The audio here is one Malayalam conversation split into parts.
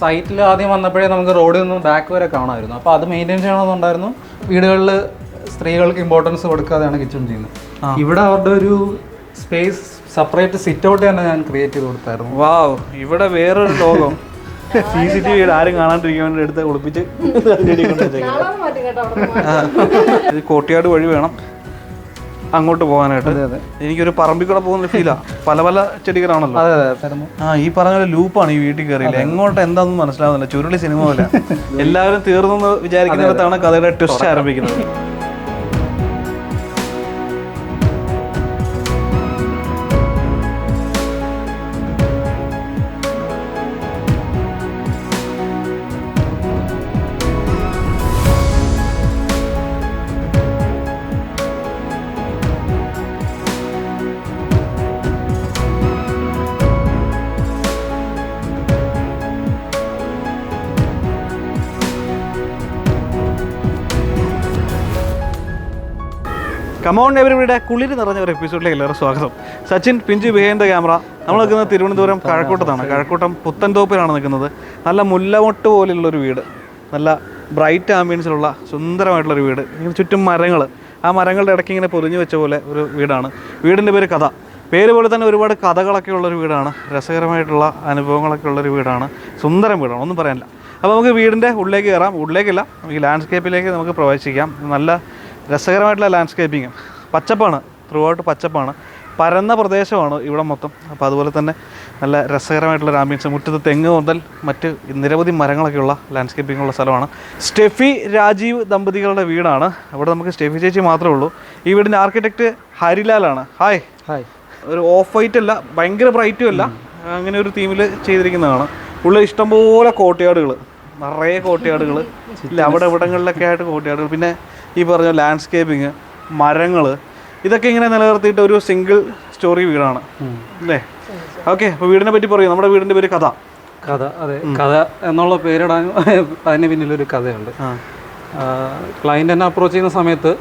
സൈറ്റിൽ ആദ്യം വന്നപ്പോഴേ നമുക്ക് റോഡിൽ നിന്ന് ബാക്ക് വരെ കാണാമായിരുന്നു. അപ്പോൾ അത് മെയിന്റെയിൻ ചെയ്യണമെന്നുണ്ടായിരുന്നു. വീടുകളിൽ സ്ത്രീകൾക്ക് ഇമ്പോർട്ടൻസ് കൊടുക്കാതെയാണ് കിച്ചൺ ചെയ്യുന്നത്. ഇവിടെ അവരുടെ ഒരു സ്പേസ് സെപ്പറേറ്റ് സിറ്റ് ഔട്ട് തന്നെ ഞാൻ ക്രിയേറ്റ് ചെയ്ത് കൊടുത്തായിരുന്നു. വാവ് ഇവിടെ വേറൊരു ലോകം. സി സി ടി വി ആരും കാണാണ്ടിരിക്കാൻ വേണ്ടി എടുത്ത് കുളിപ്പിച്ച് കോട്ടിയാട് വഴി വേണം. അങ്ങോട്ട് പോകാനായിട്ട് എനിക്കൊരു പറമ്പിൽ കൂടെ പോകുന്ന ഫീലാ പല പല ചെടികളാണല്ലോ. ആ ഈ പറഞ്ഞ പോലെ ലൂപ്പാണ് ഈ വീട്ടിൽ കയറിയില്ല? എങ്ങോട്ട് എന്താണെന്ന് മനസ്സിലാവുന്നില്ല. ചുരുളി സിനിമ പോലെ. എല്ലാവരും തീർന്നു വിചാരിക്കുന്നിടത്താണ് കഥയുടെ ട്വിസ്റ്റ് ആരംഭിക്കുന്നത്. കമോൺ എവരിവിടെ കുളിര് നിറഞ്ഞ ഒരു എപ്പിസോഡിലേക്ക് എല്ലാവരും സ്വാഗതം. സച്ചിൻ പിഞ്ചു ബിഹൈൻഡ് ദ ക്യാമറ. നമ്മൾ നിൽക്കുന്നത് തിരുവനന്തപുരം കഴക്കൂട്ടത്താണ് കഴക്കൂട്ടം പുത്തൻതോപ്പിലാണ് നിൽക്കുന്നത്. നല്ല മുല്ലമൊട്ട് പോലെയുള്ള ഒരു വീട്. നല്ല ബ്രൈറ്റ് ആംബിയൻസിലുള്ള സുന്ദരമായിട്ടുള്ളൊരു വീട്. ഇങ്ങനെ ചുറ്റും മരങ്ങൾ ആ മരങ്ങളുടെ ഇടയ്ക്ക് ഇങ്ങനെ പൊതിഞ്ഞു വെച്ച പോലെ ഒരു വീടാണ്. വീടിന്റെ പേര് കഥ. പേര് പോലെ തന്നെ ഒരുപാട് കഥകളൊക്കെ ഉള്ളൊരു വീടാണ്. രസകരമായിട്ടുള്ള അനുഭവങ്ങളൊക്കെ ഉള്ളൊരു വീടാണ്. സുന്ദരം വീടാണ്. ഒന്നും പറയാനില്ല. അപ്പോൾ നമുക്ക് വീടിന്റെ ഉള്ളിലേക്ക് കയറാം. ഉള്ളിലേക്കല്ല. നമുക്ക് ലാൻഡ്സ്കേപ്പിലേക്ക് നമുക്ക് പ്രവേശിക്കാം. നല്ല രസകരമായിട്ടുള്ള ലാൻഡ്സ്കേപ്പിങ് പച്ചപ്പാണ്. ത്രൂ ഔട്ട് പച്ചപ്പാണ്. പരന്ന പ്രദേശമാണ് ഇവിടെ മൊത്തം. അപ്പോൾ അതുപോലെ തന്നെ നല്ല രസകരമായിട്ടുള്ള ആംബിയൻസ് മുറ്റത്ത് തെങ്ങ് മുതൽ മറ്റ് നിരവധി മരങ്ങളൊക്കെയുള്ള ലാൻഡ്സ്കേപ്പിംഗ് ഉള്ള സ്ഥലമാണ്. സ്റ്റെഫി രാജീവ് ദമ്പതികളുടെ വീടാണ്. അവിടെ നമുക്ക് സ്റ്റെഫി ചേച്ചി മാത്രമേ ഉള്ളൂ. ഈ വീടിന്റെ ആർക്കിടെക്റ്റ് ഹരിലാലാണ് ഹായ് ഹായ് ഒരു ഓഫ് വൈറ്റ് അല്ല ഭയങ്കര ബ്രൈറ്റും അല്ല. അങ്ങനെ ഒരു തീമിൽ ചെയ്തിരിക്കുന്നതാണ്. ഉള്ള ഇഷ്ടംപോലെ കോട്ടയാടുകൾ നിറയെ കോട്ടയാടുകൾ ഇല്ല അവിടെ ഇവിടങ്ങളിലൊക്കെ ആയിട്ട് കോട്ടയാടുകൾ പിന്നെ ഈ പറഞ്ഞ ലാൻഡ്സ്കേപ്പിങ് മരങ്ങൾ ഇതൊക്കെ ഇങ്ങനെ നിലനിർത്തിയിട്ട് ഒരു സിംഗിൾ സ്റ്റോറി വീടാണ്. അല്ലേ? ഓക്കെ അപ്പോൾ വീടിനെ പറ്റി പറയൂ. നമ്മുടെ വീടിന്റെ പേര് കഥ. കഥ അതെ. കഥ എന്നുള്ള പേരിടാൻ അതിന് പിന്നിലൊരു കഥയുണ്ട്. ആ. ക്ലയന്റ് എന്നെ അപ്രോച്ച് ചെയ്യുന്ന സമയത്ത്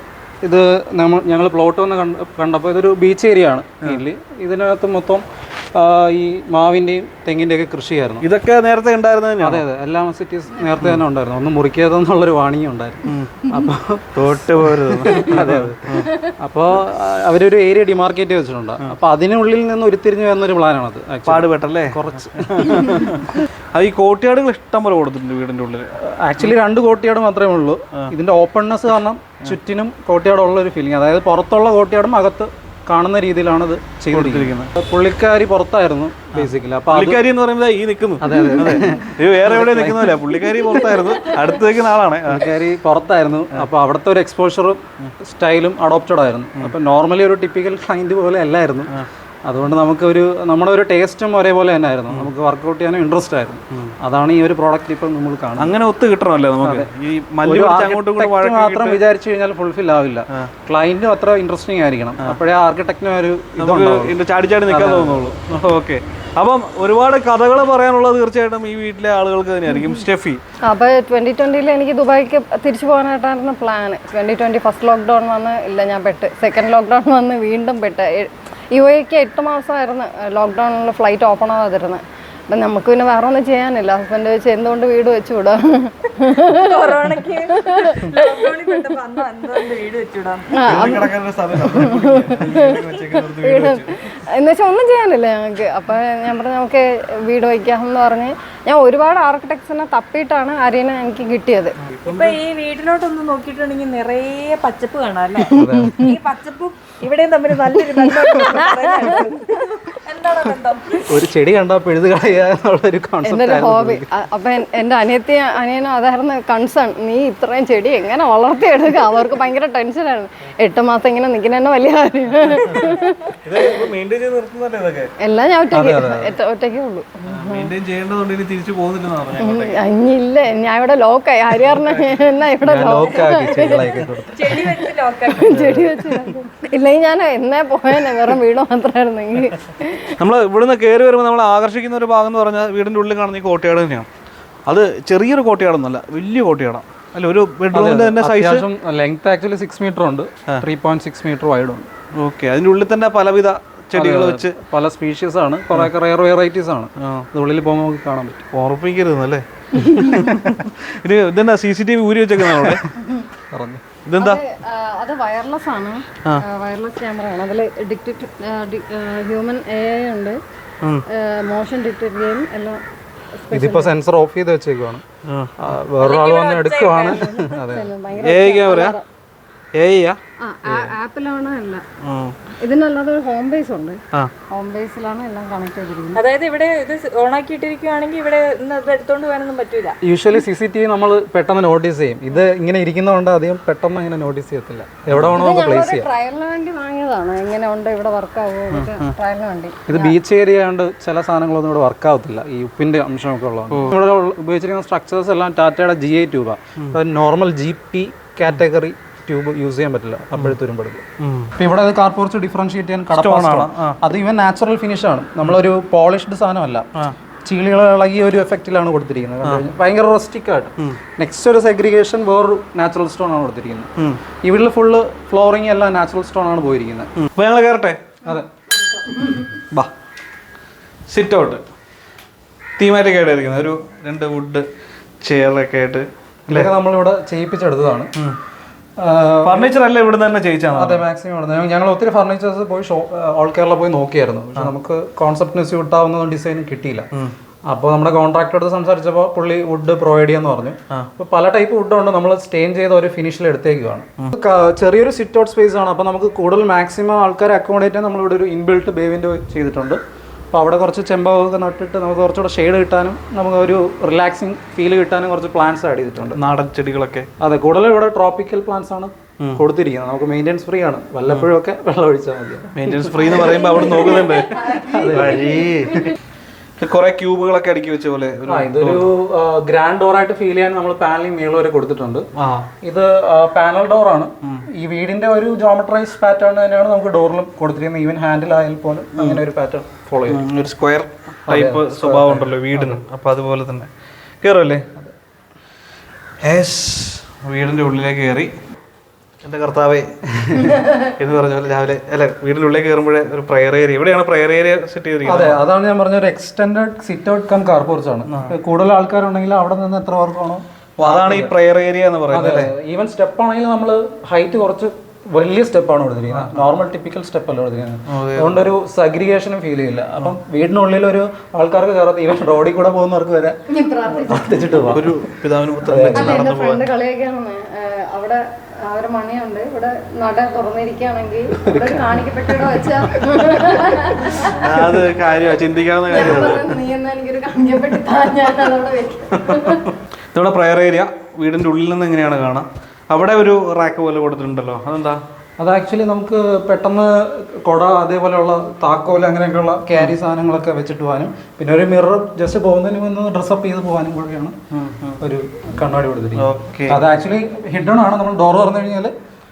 ഇത് നമ്മൾ ഞങ്ങൾ പ്ലോട്ട് വന്ന് കണ്ട കണ്ടപ്പോൾ ഇതൊരു ബീച്ച് ഏരിയ ആണ്. മെയിൻലി ഇതിനകത്ത് മൊത്തം ഈ മാവിന്റെയും തെങ്ങിന്റെയൊക്കെ കൃഷിയായിരുന്നു. ഇതൊക്കെ നേരത്തെ ഉണ്ടായിരുന്നു തന്നെ അതെ അതെ. എല്ലാ സിറ്റീസ് നേരത്തെ തന്നെ ഉണ്ടായിരുന്നു. ഒന്ന് മുറിക്കരുതെന്നുള്ളൊരു വാണിംഗ് ഉണ്ടായിരുന്നു. അപ്പോൾ തോട്ട് പോരുത്. അതെ അതെ. അപ്പോൾ അവരൊരു ഏരിയ ഡിമാർക്കേറ്റ് വെച്ചിട്ടുണ്ട് അപ്പോൾ അതിനുള്ളിൽ നിന്ന് ഉരുത്തിരിഞ്ഞ് വരുന്നൊരു പ്ലാനാണത് പാടുപെട്ടല്ലേ? കുറച്ച്. അത് ഈ കോട്ടിയാടുകൾ ഇഷ്ടം പോലെ കൊടുത്തിട്ടുണ്ട് വീടിന്റെ ഉള്ളിൽ ആക്ച്വലി രണ്ട് കോട്ടിയാട് മാത്രമേ ഉള്ളൂ. ഇതിന്റെ ഓപ്പൺനെസ് കാരണം ചുറ്റിനും കോട്ടിയാടുള്ള ഒരു ഫീലിംഗ് അതായത് പുറത്തുള്ള കോട്ടിയാടും അകത്ത് കാണുന്ന രീതിയിലാണ് ഇത് ചെയ്തിരിക്കുന്നത് പുള്ളിക്കാരി പുറത്തായിരുന്നു ബേസിക്കലി അപ്പൊ പുള്ളിക്കാരി എന്ന് പറയുന്നത് ഈ നിൽക്കുന്നു അതെ വേറെ എവിടെ നിൽക്കുന്നില്ല പുള്ളിക്കാരി പുറത്തായിരുന്നു അടുത്ത് നിൽക്കുന്ന ആളാണ്. പുള്ളിക്കാരി പുറത്തായിരുന്നു. അപ്പൊ അവിടുത്തെ ഒരു എക്സ്പോഷറും സ്റ്റൈലും അഡോപ്റ്റഡ് ആയിരുന്നു. അപ്പൊ നോർമലി ഒരു ടിപ്പിക്കൽ ക്ലൈന്റ് പോലെ അല്ലായിരുന്നു. അതുകൊണ്ട് നമുക്ക് ഒരു നമ്മുടെ ഒരു ടേസ്റ്റും ഒരേപോലെ തന്നെ ആയിരുന്നു നമുക്ക് വർക്ക്ഔട്ട് ചെയ്യാനും ഇൻട്രസ്റ്റ് ആയിരുന്നു. അതാണ് ഈ ഒരു പ്രോഡക്റ്റ് ഇപ്പം നമ്മൾ കാണുന്നത്. അങ്ങനെ ഒത്തു കിട്ടണമല്ലേ നമുക്ക്? ഈ മാത്രം വിചാരിച്ചു കഴിഞ്ഞാൽ ഫുൾഫിൽ ആവില്ല. ക്ലയന്റും അത്ര ഇൻട്രസ്റ്റിംഗ് ആയിരിക്കണം. അപ്പോഴേ ആർക്കിടെക്റ്റിനും ഒരു ചാടി ചാടി നിൽക്കാൻ തോന്നുള്ളൂ. ഓക്കെ അപ്പം ഒരുപാട് കഥകൾ പറയാനുള്ളത് തീർച്ചയായിട്ടും ഈ വീട്ടിലെ ആളുകൾക്ക് തന്നെയായിരിക്കും. സ്റ്റെഫി. അപ്പൊ ട്വന്റി ട്വന്റിയിൽ എനിക്ക് ദുബായിക്ക് തിരിച്ചു പോകാനായിട്ടായിരുന്നു plan twenty twenty first lockdown വന്ന് ഇല്ല ഞാൻ പെട്ട്. സെക്കൻഡ് ലോക്ക്ഡൌൺ വന്ന് വീണ്ടും പെട്ട്. യു എക്ക് എട്ട് മാസമായിരുന്നു ലോക്ക്ഡൗണിൽ ഫ്ലൈറ്റ് ഓപ്പൺ ആവാതിരുന്നത്. അപ്പം നമുക്ക് പിന്നെ വേറെ ഒന്നും ചെയ്യാനില്ല. ഹസ്ബൻഡ് വെച്ച് എന്തുകൊണ്ട് വീട് വെച്ചു വിടാം? വെച്ചിടാം വീട് എന്നുവെച്ചാൽ ഒന്നും ചെയ്യാനില്ല ഞങ്ങൾക്ക് അപ്പം ഞാൻ പറഞ്ഞു നമുക്ക് വീട് വയ്ക്കാം എന്ന് പറഞ്ഞ് ഞാൻ ഒരുപാട് ആർക്കിടെക്ട്സിനെ തപ്പിയിട്ടാണ് അരീന എനിക്ക് കിട്ടിയത്. ഇപ്പൊ ഈ വീട്ടിലോട്ടൊന്ന് നോക്കിയിട്ടുണ്ടെങ്കിൽ നിറയെ പച്ചപ്പ് കാണാം അല്ലേ? ഈ പച്ചപ്പും ഇവിടെയും തമ്മിൽ നല്ലൊരു. എന്താണ് ബന്ധം? ഒരു ചെടി കണ്ടാൽ പിഴുത് കളയുക ഒരു ഹോബി അപ്പൊ എന്റെ അനിയത്തി അനിയനും അതായിരുന്നു കൺസേൺ നീ ഇത്രയും ചെടി എങ്ങനെ വളർത്തിയെടുക്കുക? അവർക്ക് ഭയങ്കര ടെൻഷനാണ് എട്ട് മാസം ഇങ്ങനെ നിൽക്കുന്ന തന്നെ വലിയ കാര്യം. എല്ലാം ഞാൻ ഒറ്റയ്ക്ക് ഒറ്റ- ഒറ്റയ്ക്കേ ഉള്ളൂ. തിരിച്ചു പോകുന്നില്ലെന്നാണ് പറഞ്ഞത് ഉം, ഇനിയില്ല ഞാൻ ഇവിടെ ലോക്കായി ഹരിയാറിന് എന്നാ ഇവിടെ ലോക്കാക്കി ചെടികളൊക്കെ കൊടുത്ത്. ചെടി വെച്ച് ലോക്കാക്കി ചെടി വെച്ച് ഇല്ലെങ്കിൽ ഞാൻ എന്നേ പോയേനെ വെറും വീട് മാത്രമായിരുന്നെങ്കിൽ നമ്മൾ ഇവിടുന്ന് കയറി വരുമ്പോൾ നമ്മൾ ആകർഷിക്കുന്ന ഒരു ഭാഗം എന്ന് പറഞ്ഞാൽ വീടിന്റെ ഉള്ളിൽ കാണുന്ന ഈ കോട്ടയാട് തന്നെയാണ്. അത് ചെറിയൊരു കോട്ടയാടൊന്നല്ല വലിയ കോട്ടയാടാണ് അല്ല ഒരു ബെഡ്റൂമിന്റെ തന്നെ size length actually six metre ഉണ്ട്. Three point six metre wide ഉണ്ട്. ഓക്കെ അതിന്റെ ഉള്ളിൽ തന്നെ പലവിധ ചെടികൾ വെച്ച് പല സ്പീഷീസ് ആണ്. കുറേയൊക്കെ റയർ വെറൈറ്റീസ് ആണ്. ഇത് ഉള്ളിൽ പോകുമ്പോൾ നമുക്ക് കാണാൻ പറ്റും. ഉറപ്പിക്കരുതെന്നല്ലേ? ഇത് ഇതെന്താ സി സി ടി വി ഊരി വെച്ചേക്കുന്ന അവിടെ? പറഞ്ഞു. ഇതെന്താ? അത് വയർലെസ് ആണ്. വയർലെസ് ക്യാമറ ആണ്. അതിൽ ഡിക്റ്റഡ് ഹ്യൂമൻ എ ഐ ഉണ്ട്. മോഷൻ ഡിക്റ്റഡ് ഗെയിം എല്ലാം ഇതിപ്പോ സെൻസർ ഓഫ് ചെയ്ത് വെച്ചേക്കുവാണ്. വേറൊരാൾ വന്ന് എടുക്കുവാണ്. അതെ. ഏ ക്യാമറ ഇതിനല്ലാതെ ഹോം ബേസ് ഉണ്ട്. ഹോം ബേസിലാണ് എല്ലാം കണക്ട് ചെയ്തിരിക്കുന്നത്. അതായത് ഇവിടെ ഇത് ഇവിടെ എടുത്തോണ്ട് പോകാനൊന്നും പറ്റൂല. Usually C C T V നമ്മൾ പെട്ടെന്ന് നോട്ടീസ് ചെയ്യും. ഇത് ഇങ്ങനെ ഇരിക്കുന്നതുകൊണ്ട് അധികം പെട്ടെന്ന് അങ്ങനെ നോട്ടീസ് ചെയ്യത്തില്ല. എവിടെ വേണോ നമുക്ക് പ്ലേസ് ചെയ്യാം. ട്രയലിന് വേണ്ടി വാങ്ങിയതാണ്. എങ്ങനെ ഉണ്ട് ഇവിടെ വർക്ക് ആവുമോ ട്രയലിന് വേണ്ടി. ഇത് ബീച്ച് ഏരിയ ആയതുകൊണ്ട് ചില സാധനങ്ങളൊന്നും ഇവിടെ വർക്ക് ആവത്തില്ല. ഈ ഉപ്പിന്റെ അംശമൊക്കെ ഒക്കെ ഇവിടെ ഉള്ള- ഉപയോഗിച്ചിരിക്കുന്ന സ്ട്രക്ചേഴ്സ് എല്ലാം ടാറ്റയുടെ G I ട്യൂബാണ് normal G P category tube use ചെയ്യാൻ പറ്റില്ല. അപ്പോഴത്തെ വരുമ്പോഴേക്ക് ഇപ്പൊ ഇവിടെ അത് കാർപോർച്ച് ഡിഫറൻഷിയേറ്റ് ചെയ്യാൻ കടപ്പാണ് അത് ഇവൻ നാച്ചുറൽ ഫിനിഷ് ആണ്. നമ്മളൊരു പോളിഷ്ഡ് സാധനമല്ല. ചീളികൾ ഇളകിയ ഒരു എഫക്റ്റിലാണ് കൊടുത്തിരിക്കുന്നത്. ഭയങ്കര റോസ്റ്റിക് ആയിട്ട്. നെക്സ്റ്റ് ഒരു സെഗ്രിഗേഷൻ വേറൊരു നാച്ചുറൽ സ്റ്റോൺ ആണ് കൊടുത്തിരിക്കുന്നത്. ഇവിടെ ഫുള്ള് ഫ്ലോറിംഗ് എല്ലാം നാച്ചുറൽ സ്റ്റോൺ ആണ് പോയിരിക്കുന്നത്. ഞങ്ങൾ കയറട്ടെ അതെ. ബാ. സിറ്റ് ഔട്ട് തീമാറ്റൊക്കെ ആയിട്ടായിരിക്കുന്നത് ഒരു രണ്ട് വുഡ് ചെയറൊക്കെ ആയിട്ട്. ഇതൊക്കെ നമ്മളിവിടെ ചെയ്യിപ്പിച്ചെടുത്തതാണ്. ഫർണിച്ചർ അല്ല ഇവിടെ തന്നെ ചെയ്യിച്ചാണ് അതെ മാക്സിമം ഇവിടെ ഞങ്ങൾ ഒത്തിരി ഫർണിച്ചേഴ്സ് പോയി ഓൾ കേരള പോയി നോക്കിയായിരുന്നു. പക്ഷെ നമുക്ക് കോൺസെപ്റ്റിന് സ്യൂട്ട് ആവുന്ന ഡിസൈൻ കിട്ടിയില്ല. അപ്പോൾ നമ്മുടെ കോൺട്രാക്ടർ അടുത്ത് സംസാരിച്ചപ്പോൾ പുള്ളി വുഡ് പ്രൊവൈഡ് ചെയ്യാന്ന് പറഞ്ഞു. അപ്പോൾ പല ടൈപ്പ് വുഡ് ഉണ്ട്. നമ്മൾ സ്റ്റെയിൻ ചെയ്ത ഒരു ഫിനിഷിൽ എടുത്തേക്കുവാണ്. ചെറിയൊരു സിറ്റ് ഔട്ട് സ്പേസ് ആണ്. അപ്പോൾ നമുക്ക് കൂടുതൽ മാക്സിമം ആൾക്കാരെ അക്കോമഡേറ്റ് നമ്മൾ ഇവിടെ ഒരു ഇൻബിൽട്ട് ബേവിന്റെ ചെയ്തിട്ടുണ്ട്. അപ്പോൾ അവിടെ കുറച്ച് ചെമ്പകമൊക്കെ നട്ടിട്ട് നമുക്ക് കുറച്ചുകൂടെ ഷെയ്ഡ് കിട്ടാനും നമുക്ക് ഒരു റിലാക്സിങ് ഫീൽ കിട്ടാനും കുറച്ച് പ്ലാന്റ്സ് ആഡ് ചെയ്തിട്ടുണ്ട്. നാടൻ ചെടികളൊക്കെ. അതെ കൂടുതലും ഇവിടെ ട്രോപ്പിക്കൽ പ്ലാന്റ്സ് ആണ് കൊടുത്തിരിക്കുന്നത്. നമുക്ക് മെയിന്റെനൻസ് ഫ്രീ ആണ്. വല്ലപ്പോഴും ഒക്കെ വെള്ളം ഒഴിച്ചാൽ മതി. മെയിന്റെനൻസ് ഫ്രീ എന്ന് പറയുമ്പോൾ അവിടെ നോക്കുന്നുണ്ട്. കുറെ ക്യൂബുകളൊക്കെ അടുക്കി വെച്ച പോലെ ഇതൊരു ഗ്രാൻഡ് ഡോർ ആയിട്ട് ഫീൽ ചെയ്യാൻ നമ്മൾ പാനലിംഗ് മേളിൽ വരെ കൊടുത്തിട്ടുണ്ട്. ഇത് പാനൽ ഡോർ ആണ് ഈ വീടിന്റെ ഒരു ജോമട്രൈസ് പാറ്റേൺ തന്നെയാണ് നമുക്ക് ഡോറിലും കൊടുത്തിരിക്കുന്നത്. ഈവൻ ഹാൻഡിൽ ആയാൽ പോലും അങ്ങനെ ഒരു പാറ്റേൺ ഫോളോ ചെയ്യും ഒരു സ്ക്വയർ ടൈപ്പ് സ്വഭാവം ഉണ്ടല്ലോ വീടിന്. അപ്പൊ അതുപോലെ തന്നെ. കയറുമല്ലേ വീടിന്റെ ഉള്ളിലേക്ക് കയറി എന്റെ കർത്താവേ എന്ന് പറഞ്ഞ പോലെ രാവിലെ അല്ല വീടിനുള്ളിൽ കയറുമ്പോഴേ ഒരു പ്രയർ ഏരിയ എവിടെയാണ് പ്രയർ ഏരിയ സെറ്റ് ചെയ്തിരിക്കുന്നത്. അതെ അതാണ് ഞാൻ പറഞ്ഞ ഒരു extend sit out cum car porch ആണ് കൂടുതൽ ആൾക്കാരുണ്ടെങ്കിൽ അവിടെ നിന്ന് എത്ര പേർക്ക് വേണോ? അപ്പൊ അതാണ് ഈ പ്രയർ ഏരിയ എന്ന് പറയുന്നത് ഈവൻ സ്റ്റെപ്പ് ആണെങ്കിൽ നമ്മൾ ഹൈറ്റ് കുറച്ച് വലിയ സ്റ്റെപ്പാണ് കൊടുത്തിരിക്കുന്നത്. നോർമൽ ടിപ്പിക്കൽ സ്റ്റെപ്പ് അല്ല കൊടുത്തിരിക്കുന്നത്. അതുകൊണ്ട് ഒരു സഗ്രിഗേഷനും ഫീൽ ചെയ്യില്ല. അപ്പം വീടിനുള്ളിൽ ഒരു ആൾക്കാർക്ക് കയറാത്ത ഈവൻ റോഡിൽ കൂടെ പോകുന്നവർക്ക് വരെ പ്രാർത്ഥിച്ചിട്ട് പോകാം ഒരു പിതാവിന് അവിടെ ഒരു മണിയുണ്ട്. ഇവിടെ നട തുറന്നിരിക്കുകയാണെങ്കിൽ കാണിക്കപ്പെട്ടോ കാണിക്കപ്പെട്ടിട വെച്ചാ. അത് കാര്യമാണ് ചിന്തിക്കാവുന്ന കാര്യം നീ എന്നാ എനിക്കൊരു കാണിക്കപ്പെട്ടി ഞാൻ അതവിടെ വെക്കും. നമ്മുടെ പ്രയർ ഏരിയ വീടിന്റെ ഉള്ളിൽ നിന്ന് എങ്ങനെയാണ് കാണാം? അവിടെ ഒരു റാക്ക് പോലെ കൊടുത്തിട്ടുണ്ടല്ലോ അതെന്താ? അത് ആക്ച്വലി നമുക്ക് പെട്ടെന്ന് കുട അതേപോലെയുള്ള താക്കോൽ അങ്ങനെയൊക്കെയുള്ള ക്യാരി സാധനങ്ങളൊക്കെ വെച്ചിട്ട് പോകാനും. പിന്നെ ഒരു മിറർ ജസ്റ്റ് പോകുന്നതിന് മുന്ന് ഡ്രസ്സപ്പ് ചെയ്ത് പോകാനും കൂടെയാണ് ഒരു കണ്ണാടി ഓക്കേ. കൊടുത്തിരിക്കുന്നത് അത് ആക്ച്വലി ഹിഡൺ ആണ്. നമ്മൾ ഡോർ തുറന്നു കഴിഞ്ഞാൽ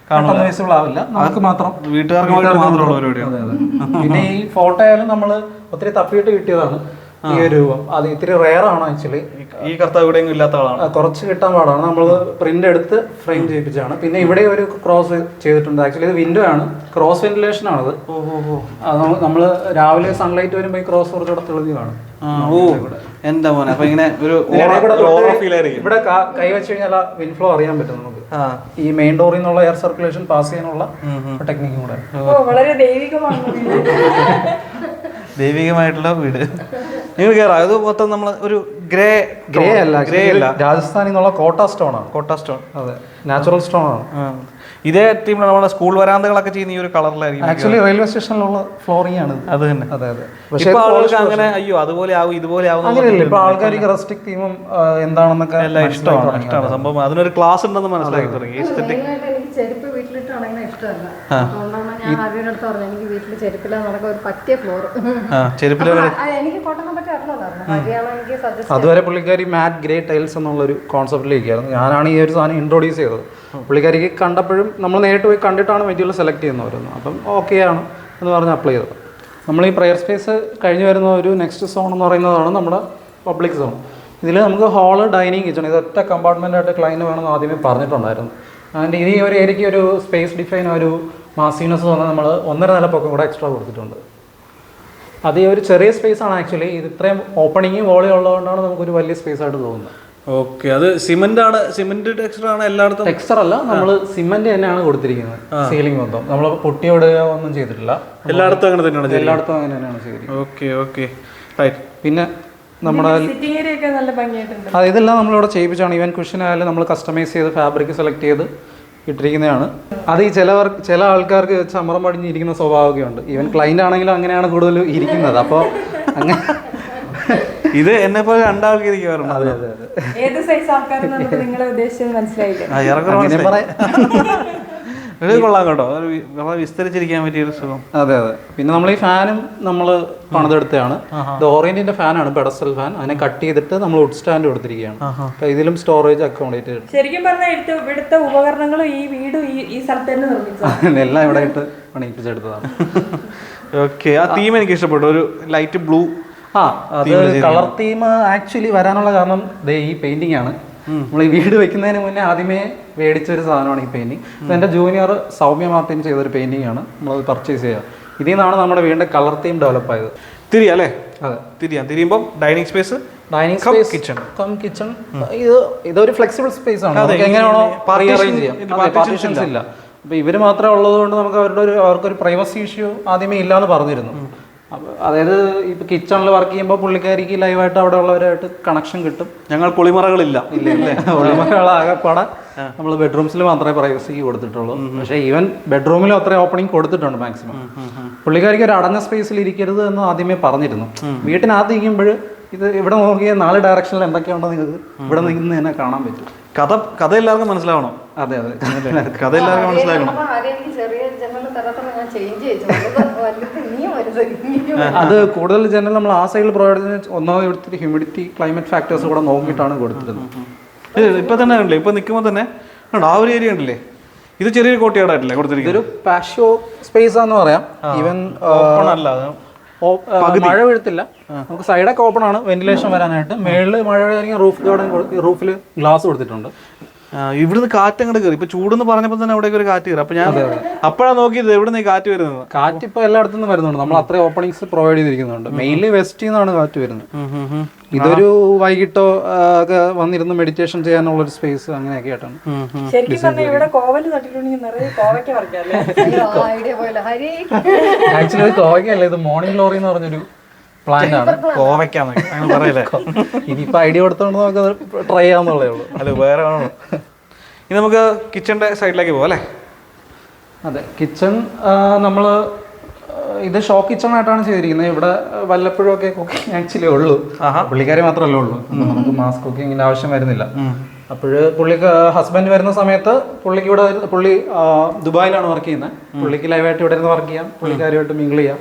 പെട്ടെന്ന് വിസിബിൾ ആവില്ല. നമുക്ക് മാത്രം വീട്ടുകാർക്ക് മാത്രമുള്ള പരിപാടിയാണ്. പിന്നെ ഈ ഫോട്ടോ ആയാലും നമ്മൾ ഒത്തിരി തപ്പിയിട്ട് കിട്ടിയതാണ്. ഈ ഒരു രൂപം. അത് ഇത്തിരി റെയർ ആണ് ആക്ച്വലി ഈ കർത്താവ് ഇവിടെ ഇല്ലാത്ത ആളാണ്? കുറച്ച് കിട്ടാൻ പാടാണ്. നമ്മൾ പ്രിന്റ് എടുത്ത് ഫ്രെയിം ചെയ്യിപ്പിച്ചാണ് പിന്നെ ഇവിടെ ഒരു ക്രോസ് ചെയ്തിട്ടുണ്ട്. ആക്ച്വലി ഇത് വിൻഡോ ആണ്. ക്രോസ് വെന്റിലേഷൻ ആണത്. അത് നമ്മൾ രാവിലെ സൺലൈറ്റ് വരുമ്പോൾ ഈ ക്രോസ് കുറച്ചുകൂടെ തെളിഞ്ഞു കാണും. ഓ. എന്താ മോനെ? അപ്പൊ ഇങ്ങനെ ഒരു ഇവിടെ കൈ വെച്ച് കഴിഞ്ഞാൽ വിൻഫ്ലോ അറിയാൻ പറ്റും നമുക്ക്. ആ. ഈ മെയിൻ ഡോറിൽ നിന്നുള്ള എയർ സർക്കുലേഷൻ പാസ് ചെയ്യാനുള്ള ടെക്നിക്കും കൂടെ. ഓ വളരെ ദൈവികമാണ്. ദൈവികമായിട്ടുള്ള വീട്. നിങ്ങൾ കയറാം അത് മൊത്തം നമ്മൾ ഒരു ഗ്രേ ഗ്രേ അല്ല ഗ്രേ അല്ല. രാജസ്ഥാനിൽ നിന്നുള്ള കോട്ട സ്റ്റോൺ ആണ്. കോട്ട സ്റ്റോൺ അതെ. നാച്ചുറൽ സ്റ്റോൺ ആണ്. ഇതേ ടീമിൽ നമ്മുടെ സ്കൂൾ വരാന്തകളൊക്കെ ചെയ്യുന്ന ഈ ഒരു കളറിലായിരിക്കും ആക്ച്വലി റെയിൽവേ സ്റ്റേഷനിലുള്ള ഫ്ലോറിംഗ് ആണ് അത് തന്നെ. അതെ അതെ. പക്ഷേ ഇപ്പൊ ആളുകൾക്ക് അങ്ങനെ അയ്യോ അതുപോലെ ആവും ഇതുപോലെ ആവും അങ്ങനെയല്ല ഇപ്പൊ ആൾക്കാർക്ക് റെസ്റ്റിക് തീമും എന്താണെന്നൊക്കെ എല്ലാം ഇഷ്ടമാണ് ഇഷ്ടമാണ് സംഭവം. അതിനൊരു ക്ലാസ് ഉണ്ടെന്ന് മനസ്സിലാക്കി തുടങ്ങി. എസ്തെറ്റിക് ചെരുപ്പ് വീട്ടിലിട്ടാണെങ്കിൽ ഇഷ്ടമല്ല. ഞാൻ എനിക്ക് വീട്ടിൽ ചെരുപ്പില്ലാതെ നടക്കാൻ ഒരു പറ്റിയ ഫ്ലോർ എനിക്ക് പറ്റി അതുവരെ പുള്ളിക്കാരി മാറ്റ് ഗ്രേ ടൈൽസ് എന്നുള്ളൊരു കോൺസെപ്റ്റിലേക്കായിരുന്നു ഞാനാണ് ഈ ഒരു സാധനം ഇൻട്രൊഡ്യൂസ് ചെയ്തത്. പുള്ളിക്കാരിക്ക് കണ്ടപ്പോഴും നമ്മൾ നേരിട്ട് പോയി കണ്ടിട്ടാണ് മെറ്റീരിയൽ സെലക്ട് ചെയ്യുന്നവരുന്നത് അപ്പം ഓക്കെ ആണ് എന്ന് പറഞ്ഞ് അപ്ലൈ ചെയ്തത്. നമ്മൾ ഈ പ്രയർ സ്പേസ് കഴിഞ്ഞ് വരുന്ന ഒരു നെക്സ്റ്റ് സോൺ എന്ന് പറയുന്നതാണ് നമ്മുടെ പബ്ലിക് സോൺ ഇതിൽ നമുക്ക് ഹാൾ ഡൈനിങ് കിച്ചൺ ഇത് ഒറ്റ കമ്പാർട്ട്മെന്റായിട്ട് ക്ലൈന്റ് വേണമെന്ന് ആദ്യമേ പറഞ്ഞിട്ടുണ്ടായിരുന്നു. ആൻഡ് ഇനി ഒരു ഏരിയയ്ക്ക് ഒരു സ്പേസ് ഡിഫൈൻ ഒരു മാസീനസ് പറഞ്ഞാൽ നമ്മൾ ഒന്നര നില പൊക്കം കൂടെ എക്സ്ട്രാ കൊടുത്തിട്ടുണ്ട്. അത് ഈ ഒരു ചെറിയ സ്പേസ് ആണ് ആക്ച്വലി ഇത് ഇത്രയും ഓപ്പണിങ്ങും വോളി ഉള്ളതുകൊണ്ടാണ് നമുക്കൊരു വലിയ സ്പേസ് ആയിട്ട് തോന്നുന്നത്. ഓക്കെ അത് സിമെന്റ് ആണ് സിമെന്റ് ടെക്സ്ചർ ആണ് എല്ലായിടത്തും? ടെക്സ്ചർ അല്ല നമ്മൾ സിമെന്റ് തന്നെയാണ് കൊടുത്തിരിക്കുന്നത് സീലിംഗ് മൊത്തം. നമ്മൾ പൊട്ടി വിടുക ഒന്നും ചെയ്തിട്ടില്ല. എല്ലായിടത്തും അങ്ങനെ തന്നെയാണ് എല്ലായിടത്തും അങ്ങനെ തന്നെയാണ് ചെയ്തിരിക്കുന്നത്. ഓക്കെ ഓക്കെ റൈറ്റ് പിന്നെ നമ്മുടെ സിറ്റിംഗ് ഏരിയ ഒക്കെ നല്ല ഭംഗിയായിട്ടുണ്ട്. അത് ഇതെല്ലാം നമ്മളിവിടെ ചെയ്യിപ്പിച്ചാണ്. ഈവൻ കുഷൻ ആയാലും നമ്മൾ കസ്റ്റമൈസ് ചെയ്ത് ഫാബ്രിക് സെലക്ട് ചെയ്ത് ഇട്ടിരിക്കുന്നതാണ്. അത് ഈ ചിലവർ ചില ആൾക്കാർക്ക് ചമറം പടിഞ്ഞിരിക്കുന്ന സ്വഭാവമൊക്കെ ഉണ്ട് ഈവൻ ക്ലൈന്റ് ആണെങ്കിലും അങ്ങനെയാണ് കൂടുതൽ ഇരിക്കുന്നത്. അപ്പോൾ അങ്ങനെ ഇത് എന്നെ പോലെ രണ്ടാൾക്ക് അതെ അതെ അതെ ഏത് സൈസ് ആൾക്കാരെന്നുള്ളത് മനസ്സിലായില്ല ഉദ്ദേശിച്ചത് മനസ്സിലായില്ലേ? ഇത് കൊള്ളാം കേട്ടോ. വളരെ വിസ്തരിച്ചിരിക്കാൻ പറ്റിയ ഒരു സുഖം. അതെ അതെ. പിന്നെ നമ്മൾ ഈ ഫാനും നമ്മൾ പണിതെടുത്തതാണ് ഇത് ഓറിയന്റിന്റെ ഫാനാണ് പെഡസ്റ്റൽ ഫാൻ. അതിനെ കട്ട് ചെയ്തിട്ട് നമ്മൾ വുഡ് സ്റ്റാൻഡ് കൊടുത്തിരിക്കുകയാണ്. അപ്പൊ ഇതിലും സ്റ്റോറേജ് അക്കോമഡേറ്റ് ശരിക്കും പറഞ്ഞാൽ എടുത്ത ഇവിടുത്തെ ഉപകരണങ്ങളും ഈ വീടും ഈ സ്ഥലത്ത് തന്നെ നിർമ്മിച്ചത് എല്ലാം ഇവിടെ ഇട്ട് പണിയിപ്പിച്ചെടുത്തതാണ്. ഓക്കെ ആ തീം എനിക്ക് ഇഷ്ടപ്പെട്ടു. ഒരു ലൈറ്റ് ബ്ലൂ ആ അത് കളർ തീം ആക്ച്വലി വരാനുള്ള കാരണം ദേ ഈ പെയിന്റിംഗ് ആണ്. നമ്മൾ ഈ വീട് വെക്കുന്നതിന് മുന്നേ ആദ്യമേ മേടിച്ച ഒരു സാധനമാണ് ഈ പെയിന്റിങ് എന്റെ ജൂനിയർ സൗമ്യ മാർട്ടിൻ ചെയ്തൊരു പെയിന്റിംഗ് ആണ് നമ്മളത് പർച്ചേസ് ചെയ്യുക. ഇതിൽ നിന്നാണ് നമ്മുടെ വീടിന്റെ കളർ തീം ഡെവലപ്പ് ആയത്. തിരിയാ അല്ലേ? അതെ. തിരിയാം. തിരിയുമ്പോൾ dining space dining space kitchen cum kitchen ഇത് ഇതൊരു ഫ്ലെക്സിബിൾ സ്പേസ് ആണ്. നമുക്ക് എങ്ങനെയാണോ അറേഞ്ച് ചെയ്യാം. പാർട്ടീഷൻസ് ഇല്ല. ഇവർ മാത്രമേ ഉള്ളത് കൊണ്ട് നമുക്ക് അവരുടെ ഒരു അവർക്കൊരു പ്രൈവസി ഇഷ്യൂ ആദ്യമേ ഇല്ലാന്ന് പറഞ്ഞിരുന്നു. അപ്പൊ അതായത് ഇപ്പൊ കിച്ചണിൽ വർക്ക് ചെയ്യുമ്പോൾ പുള്ളിക്കാരിക്ക് ലൈവായിട്ട് അവിടെ ഉള്ളവരായിട്ട് കണക്ഷൻ കിട്ടും. ഞങ്ങൾ കുളിമറകളില്ല. ഇല്ലേ ആകെപ്പാടെ നമ്മൾ ബെഡ്റൂംസിൽ മാത്രമേ പ്രൈവസി കൊടുത്തിട്ടുള്ളൂ. പക്ഷേ ഈവൻ ബെഡ്റൂമിലും അത്രയും ഓപ്പണിംഗ് കൊടുത്തിട്ടുണ്ട് മാക്സിമം പുള്ളിക്കാരിക്ക് ഒരു അടഞ്ഞ സ്പേസിൽ ഇരിക്കരുത് എന്ന് ആദ്യമേ പറഞ്ഞിരുന്നു. വീട്ടിനകത്ത് ഇരിക്കുമ്പോൾ ഇത് ഇവിടെ നോക്കിയാൽ നാല് ഡയറക്ഷനിൽ എന്തൊക്കെയുണ്ടോ നിങ്ങൾക്ക് ഇവിടെ നിന്ന് തന്നെ കാണാൻ പറ്റും. കഥ കഥ എല്ലാവർക്കും മനസ്സിലാവണം. അതെ അതെ. കഥ എല്ലാവർക്കും മനസ്സിലാക്കണം അത് കൂടുതൽ ജനറൽ നമ്മൾ ആ സൈഡിൽ പ്രൊവൈഡ് ചെയ്യുന്ന ഒന്നാമത് ഇവിടുത്തെ ഹ്യൂമിഡിറ്റി ക്ലൈമറ്റ് ഫാക്ടേഴ്സ് കൂടെ നോക്കിയിട്ടാണ് കൊടുത്തിരുന്നത് ഇപ്പൊ തന്നെ കണ്ടില്ലേ? ഇപ്പൊ നിൽക്കുമ്പോൾ തന്നെ ആ ഒരു ഏരിയ ഉണ്ടല്ലേ? ഇത് ചെറിയൊരു കോട്ടയാടായിട്ടില്ലേ കൊടുത്തിരിക്കുന്നത്? ഇതൊരു പാഷോ സ്പേസ് ആന്ന് പറയാം. ഈവൻ അല്ല മഴ വീഴത്തില്ല. നമുക്ക് സൈഡൊക്കെ ഓപ്പൺ ആണ്. വെന്റിലേഷൻ വരാനായിട്ട് മേളിൽ മഴ റൂഫ് ഗാർഡൻ റൂഫിൽ ഗ്ലാസ് കൊടുത്തിട്ടുണ്ട്. ഇവിടുന്ന് കാറ്റ് അങ്ങോട്ട് കയറി ഇപ്പൊ ചൂടെന്ന് പറഞ്ഞപ്പോൾ തന്നെ അവിടേക്ക് ഒരു കാറ്റ് കയറി അപ്പൊ ഞാൻ അപ്പോഴാണ് നോക്കിയത് എവിടെ കാറ്റ് വരുന്നത്? കാറ്റ് ഇപ്പൊ എല്ലായിടത്തു നിന്നും വരുന്നുണ്ട്. നമ്മൾ അത്രയും ഓപ്പണിങ്സ് പ്രൊവൈഡ് ചെയ്തിരിക്കുന്നുണ്ട്. മെയിൻലി വെസ്റ്റിൽ നിന്നാണ് കാറ്റ് വരുന്നത്. ഇതൊരു വൈകിട്ടോ ഒക്കെ വന്നിരുന്ന് മെഡിറ്റേഷൻ ചെയ്യാനുള്ള ഒരു സ്പേസ് അങ്ങനെയൊക്കെ ആയിട്ടാണ്. ആക്ച്വലി കോവയ്ക്കല്ല ഇത് മോർണിംഗ് ലോറി എന്ന് പറഞ്ഞൊരു പ്ലാന്റ് ആണ്. കോവയ്ക്കാന്ന് അങ്ങനെ പറയല്ലേ? ഇനിയിപ്പോ ഐഡിയ കൊടുത്തോണ്ട് നമുക്ക് ട്രൈ ചെയ്യാമെന്നുള്ളേ ഉള്ളൂ അല്ല വേറെ ആണോ? ഇനി നമുക്ക് കിച്ചന്റെ സൈഡിലേക്ക് പോകാം അല്ലേ? അതെ കിച്ചൺ നമ്മൾ ഇത് ഷോ കിച്ചൺ ആയിട്ടാണ് ചെയ്തിരിക്കുന്നത്. ഇവിടെ വല്ലപ്പോഴും ഒക്കെ കുക്കിംഗ് ആക്ച്വലി ഉള്ളൂ പുള്ളിക്കാരി മാത്രമല്ലേ ഉള്ളൂ. നമുക്ക് മാസ് കുക്കിങ്ങിന്റെ ആവശ്യം വരുന്നില്ല. അപ്പോഴ് പുള്ളിക്ക് ഹസ്ബൻഡ് വരുന്ന സമയത്ത് പുള്ളിക്ക് ഇവിടെ പുള്ളി ദുബായിലാണ് വർക്ക് ചെയ്യുന്നത്. പുള്ളിക്ക് ലൈവായിട്ട് ഇവിടെ ഇരുന്ന് വർക്ക് ചെയ്യാം. പുള്ളിക്കാരുമായിട്ട് മിങ്കിൾ ചെയ്യാം.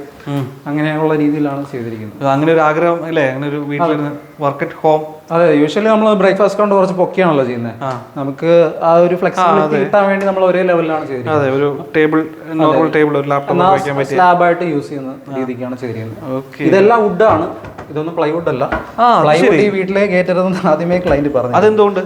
അങ്ങനെയുള്ള രീതിയിലാണ് ചെയ്തിരിക്കുന്നത്. അങ്ങനെ ഒരു ആഗ്രഹം അല്ലേ അങ്ങനെ ഒരു വീട്ടിലിരുന്ന് വർക്ക് അറ്റ് ഹോം അതെ യൂഷ്വലി നമ്മൾ ബ്രേക്ക്ഫാസ്റ്റ് കൊണ്ട് കുറച്ച് പൊക്കിയാണല്ലോ ചെയ്യുന്നത് നമുക്ക് ആ ഒരു ഫ്ലെക്സിബിലിറ്റി കിട്ടാൻ വേണ്ടി നമ്മൾ ഒരേ ലെവലിലാണ് ചെയ്തിരിക്കുന്നത്. അതെ ഒരു ടേബിൾ നോർമൽ ടേബിൾ ഒരു ലാപ്ടോപ്പ് സ്ലാബായിട്ട് യൂസ് ചെയ്യുന്ന രീതിക്കാണ് ചെയ്തിരിക്കുന്നത്. ഇതെല്ലാം ആണ് ഇതൊന്നും പ്ലൈവുഡ് അല്ല. പ്ലൈവുഡ് ഈ വീട്ടിലെ കയറ്റരുതെന്ന് ആദ്യമേ ക്ലൈന്റ് പറഞ്ഞു അതെന്തുകൊണ്ട്?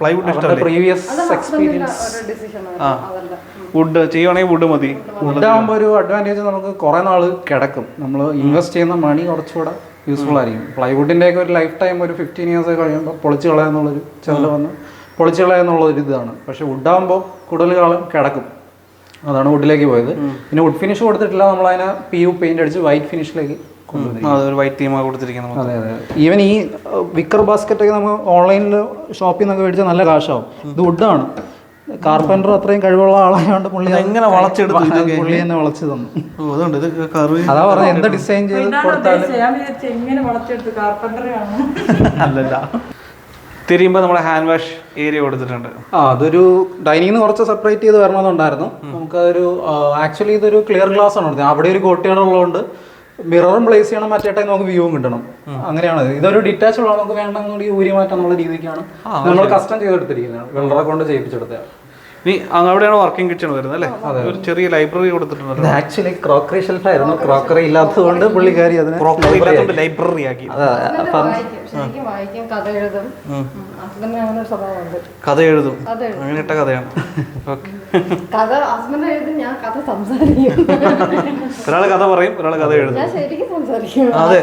പ്ലൈവുഡ് ഇഷ്ടമല്ലേ? പ്രീവിയസ് എക്സ്പീരിയൻസ് ഒരു ഡിസിഷൻ അതല്ല വുഡ് ചെയ്യുവാണെങ്കിൽ വുഡ് മതി. വുഡ് ആകുമ്പോൾ ഒരു അഡ്വാന്റേജ് നമുക്ക് കുറെ നാൾ കിടക്കും. നമ്മൾ ഇൻവെസ്റ്റ് ചെയ്യുന്ന മണി കുറച്ചുകൂടെ യൂസ്ഫുൾ ആയിരിക്കും. പ്ലൈവുഡിന്റെ ഒക്കെ ഒരു ലൈഫ് ടൈം ഒരു ഫിഫ്റ്റീൻ ഇയേഴ്സ് കഴിയുമ്പോൾ പൊളിച്ച് കളയാന്നുള്ളൊരു ചെറുത് വന്ന് പൊളിച്ച് കളയാന്നുള്ള ഒരു ഇതാണ്. പക്ഷെ വുഡ് വുഡാകുമ്പോൾ കൂടുതൽ കാലം കിടക്കും. അതാണ് വുഡിലേക്ക് പോയത്. പിന്നെ വുഡ് ഫിനിഷ് കൊടുത്തിട്ടില്ല. നമ്മൾ അതിനെ പി യു പെയിന്റ് അടിച്ച് വൈറ്റ് ഫിനിഷിലേക്ക് അതൊരു വൈറ്റ് തീമാണ് കൊടുത്തിരിക്കുന്നത് അതെ അതെ. ഈവൻ ഈ വിക്കർ ബാസ്ക്കറ്റ് ഒക്കെ നമുക്ക് ഓൺലൈനിൽ ഷോപ്പിൽ നിന്നൊക്കെ മേടിച്ചാൽ നല്ല കാശാവും. ഇത് വുഡാണ് കാർപ്പന്റർ അത്രയും കഴിവുള്ള ആളായതുകൊണ്ട് പുള്ളി എങ്ങനെ വളച്ചെടുത്തു? പുള്ളി തന്നെ വളച്ചു തന്നു. അതുകൊണ്ട് ഇത് അതാ പറഞ്ഞ എന്താ ഡിസൈൻ ചെയ്ത് കൊടുത്താലും അല്ലല്ല. തിരിയുമ്പോൾ നമ്മുടെ ഹാൻഡ് വാഷ് ഏരിയ കൊടുത്തിട്ടുണ്ട്. ആ അതൊരു ഡൈനിങ് കുറച്ച് സെപ്പറേറ്റ് ചെയ്ത് വരണമെന്നുണ്ടായിരുന്നു നമുക്കതൊരു ആക്ച്വലി ഇതൊരു ക്ലിയർ ഗ്ലാസ് ആണ്. കൊടുത്തത് അവിടെ ഒരു കോട്ടിയാണ് ഉള്ളതുകൊണ്ട് മിററും പ്ലേസ് ചെയ്യണം മറ്റേ നമുക്ക് വ്യൂവും കിട്ടണം. അങ്ങനെയാണ്. ഇതൊരു ഡിറ്റാച്ച് ഉള്ള നമുക്ക് വേണ്ടി ഊരി മാറ്റാന്നുള്ള രീതിക്കാണ് നമ്മൾ കസ്റ്റം ചെയ്തെടുത്തിരിക്കുന്നത് വെള്ളറെ കൊണ്ട് ചെയ്യിപ്പിച്ചെടുത്തതാണ്. നീ അങ്ങ് അവിടെയാണ് വർക്കിംഗ് കിച്ചൺ വരുന്നത് അല്ലേ ഒരു ചെറിയ ലൈബ്രറി കൊടുത്തിട്ടുണ്ട് ആക്ച്വലി ക്രോക്കറി ഷെൽഫായിരുന്നു ക്രോക്കറി ഇല്ലാത്തതുകൊണ്ട് പുള്ളിക്കാരി അതിനെ ക്രോക്കറി ഇല്ലാത്തതുകൊണ്ട് ലൈബ്രറി ആക്കി. അതെ കഥ എഴുതും. അങ്ങനെ ഇട്ട കഥയാണ്. ഓക്കെ കഥ ഹസ്ബൻഡ് എഴുതും ഞാൻ കഥ സംസാരിക്കും. ഒരാൾ കഥ പറയും ഒരാൾ കഥ എഴുതും. മിണ്ടാതെ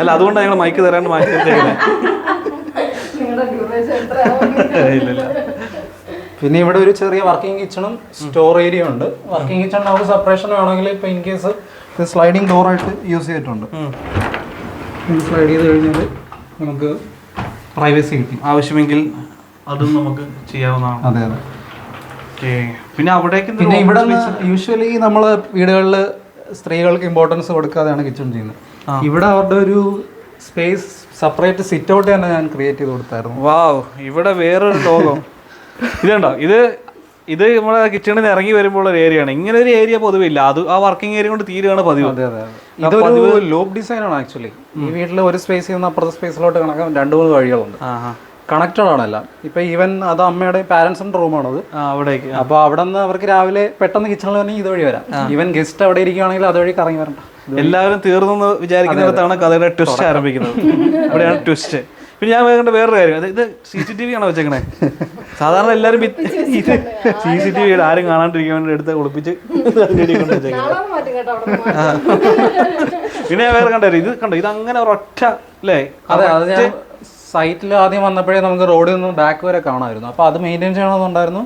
അല്ല അതുകൊണ്ടാണ് ഞങ്ങൾ മൈക്ക് തരാണ്ട് മാറ്റി ഇല്ല ഇല്ല. പിന്നെ ഇവിടെ ഒരു ചെറിയ വർക്കിംഗ് കിച്ചണും സ്റ്റോർ ഏരിയ ഉണ്ട്. വർക്കിംഗ് കിച്ചൺ നമുക്ക് സെപ്പറേഷൻ വേണമെങ്കിൽ ഇപ്പൊ ഇൻ കേസ് സ്ലൈഡിങ് ഡോർ ആയിട്ട് യൂസ് ചെയ്തിട്ടുണ്ട്. സ്ലൈഡ് ചെയ്ത് കഴിഞ്ഞാൽ നമുക്ക് പ്രൈവസി കിട്ടും. ആവശ്യമെങ്കിൽ അതും നമുക്ക് ചെയ്യാവുന്നതാണ്. അതെ അതെ. പിന്നെ അവിടേക്ക് പിന്നെ ഇവിടെ യൂഷ്വലി നമ്മൾ വീടുകളിൽ സ്ത്രീകൾക്ക് ഇമ്പോർട്ടൻസ് കൊടുക്കാതെയാണ് കിച്ചൺ ചെയ്യുന്നത്. ഇവിടെ അവരുടെ ഒരു സ്പേസ് സെപ്പറേറ്റ് സിറ്റ് ഔട്ട് തന്നെ ഞാൻ ക്രിയേറ്റ് ചെയ്ത് കൊടുത്തായിരുന്നു. വാവ് ഇവിടെ വേറൊരു ലോകം. ഇതുണ്ടോ? ഇത് ഇത് നമ്മുടെ കിച്ചണിൽ നിന്ന് ഇറങ്ങി വരുമ്പോൾ ഒരു ഏരിയ ആണ്. ഇങ്ങനെ ഒരു ഏരിയ പൊതുവെ ഇല്ല. അത് ആ വർക്കിംഗ് ഏരിയ കൊണ്ട് തീരുകയാണ് പതിവ്. അതെ അതെ ഇതൊരു ലോബ് ഡിസൈൻ ആണ് ആക്ച്വലി ഈ വീട്ടിൽ ഒരു സ്പേസിൽ നിന്ന് അപ്പുറത്തെ സ്പേസിലോട്ട് കണക്കാൻ രണ്ട് മൂന്ന് വഴികളുണ്ട്. കണക്റ്റഡ് ആണല്ല ഇപ്പൊ ഈവൻ അത് അമ്മയുടെ പാരന്റ്സിന്റെ റൂമാണത് അവിടേക്ക്. അപ്പൊ അവിടെ നിന്ന് അവർക്ക് രാവിലെ പെട്ടെന്ന് കിച്ചണിൽ തന്നെ ഇതുവഴി വരാം. ഈവൻ ഗസ്റ്റ് അവിടെ ഇരിക്കുകയാണെങ്കിൽ അതുവഴി കറങ്ങി വരണ്ട. എല്ലാവരും തീർന്നു വിചാരിക്കുന്നിടത്താണ് കഥയുടെ ട്വിസ്റ്റ് ആരംഭിക്കുന്നത്. അവിടെയാണ് ട്വിസ്റ്റ് പിന്നെ ഞാൻ വേണ്ട വേറൊരു കാര്യം ഇത് സി സി ടി വി ആണോ വെച്ചേക്കണേ? സാധാരണ എല്ലാരും ഇത് സി സി ടി വി ആരും കാണാണ്ടിരിക്കാൻ വേണ്ടി എടുത്ത് ഒളിപ്പിച്ച് കൊണ്ട് മാറ്റി. പിന്നെ ഞാൻ വേറെ കണ്ടു ഇത് കണ്ടോ? ഇത് അങ്ങനെ ഒരൊറ്റ അല്ലേ? അതെ അത് ഞാൻ സൈറ്റിൽ ആദ്യം വന്നപ്പോഴേ നമുക്ക് റോഡിൽ നിന്ന് ബാക്ക് വരെ കാണാമായിരുന്നു. അപ്പോൾ അത് മെയിന്റെയിൻ ചെയ്യണമെന്നുണ്ടായിരുന്നു.